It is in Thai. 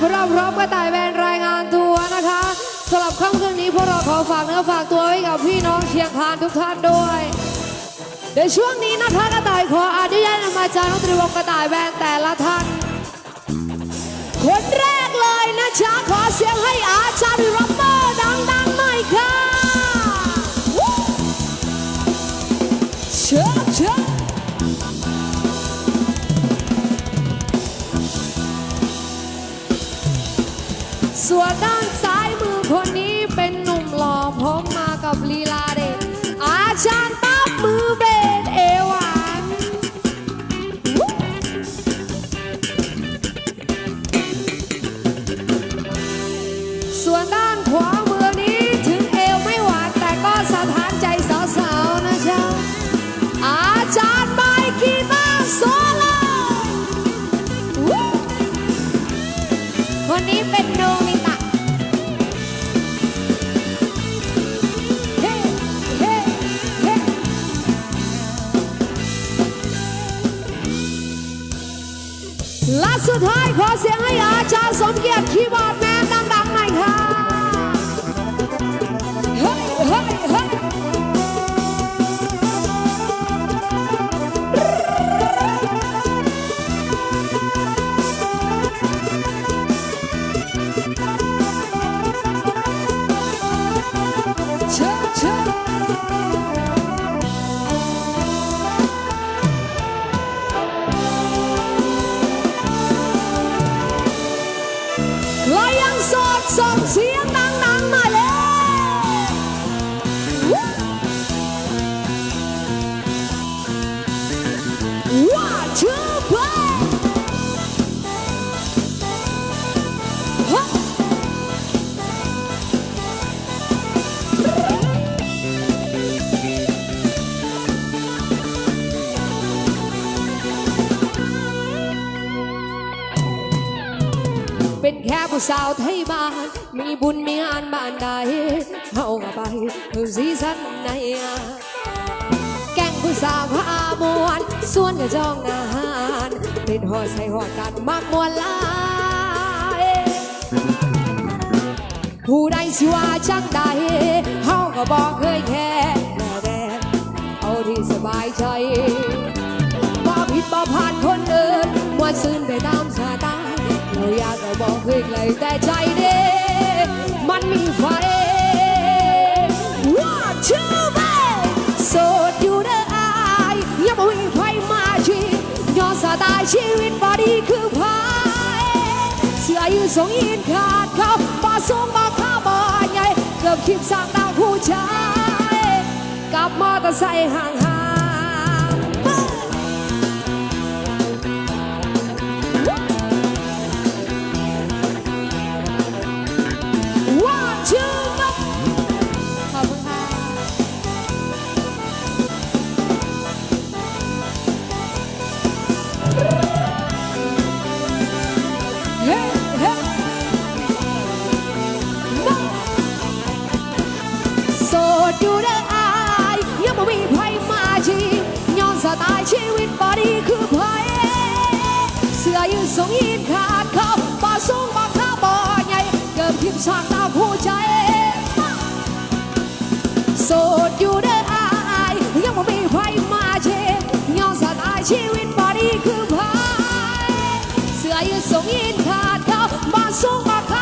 พวกเราพร้อมกระต่ายแบนรายงานตัวนะคะสำหรับค่ำคืนนี้พวกเราขอฝากเนื้อฝากตัวไว้กับพี่น้องเชียงคานทุกท่านด้วยเดี๋ยวช่วงนี้นะคะกระต่ายขออนุญาตนำมาจากน้องตรีวงกระต่ายแบนแต่ละท่านคนแรกเลยนะจ๊ะขอเสียงให้อา ส่วนด้านซ้ายมือคนนี้เป็นหนุ่มหล่อพร้อมมากับลีลาเด็ดอาจารย์ตับมือเบนเอวหวานส่วนด้านขวา และสุดท้ายข ส่งเสียงดังๆมาเลย เป็นแค่ผู้สาวไทยบ้านมีบุญมีงานบ้านใดเฮาก็ไปเพิ่งสีสันในงานแก่งผู้สาวพามวนส่วนกระจองอาหารเป็นหอใส่หอดกันมากมวนหลายผู้ใดสิว่าจังใดเฮาก็บอกเคยแค่แน่แดงเอาที่สบายใจบ่ผิดบ่ผ่านคนอื่นมวนซื่นากก็บอกเคยไกลแต่ใจเด้มันมีไฟ One, two, three โสดอยู่เด้ออายยังไม่มีใครมาชีย้อนสไตล์ชีวิตบอดีคือพายเสื้อยืดทรงยีนขาดเขาบ่สูงบ่ข้าบ่ใหญ่เกือบคลิปสร้างดาวผู้ชายกับมอเตอร์ไซค์ห่าง สูงยินขาดเขาบ่สูงบ่ข้าบ่ใหญ่เกิดพิมพ์สร้างดาวผู้ใจโสดอยู่เด้ออายยังบ่มีไฟมาเชยย้อนสัตว์อายชีวิตบ่ดีคือพายเสื้อยืดสูงยินขาดเขาบ่สูงบ่ข้า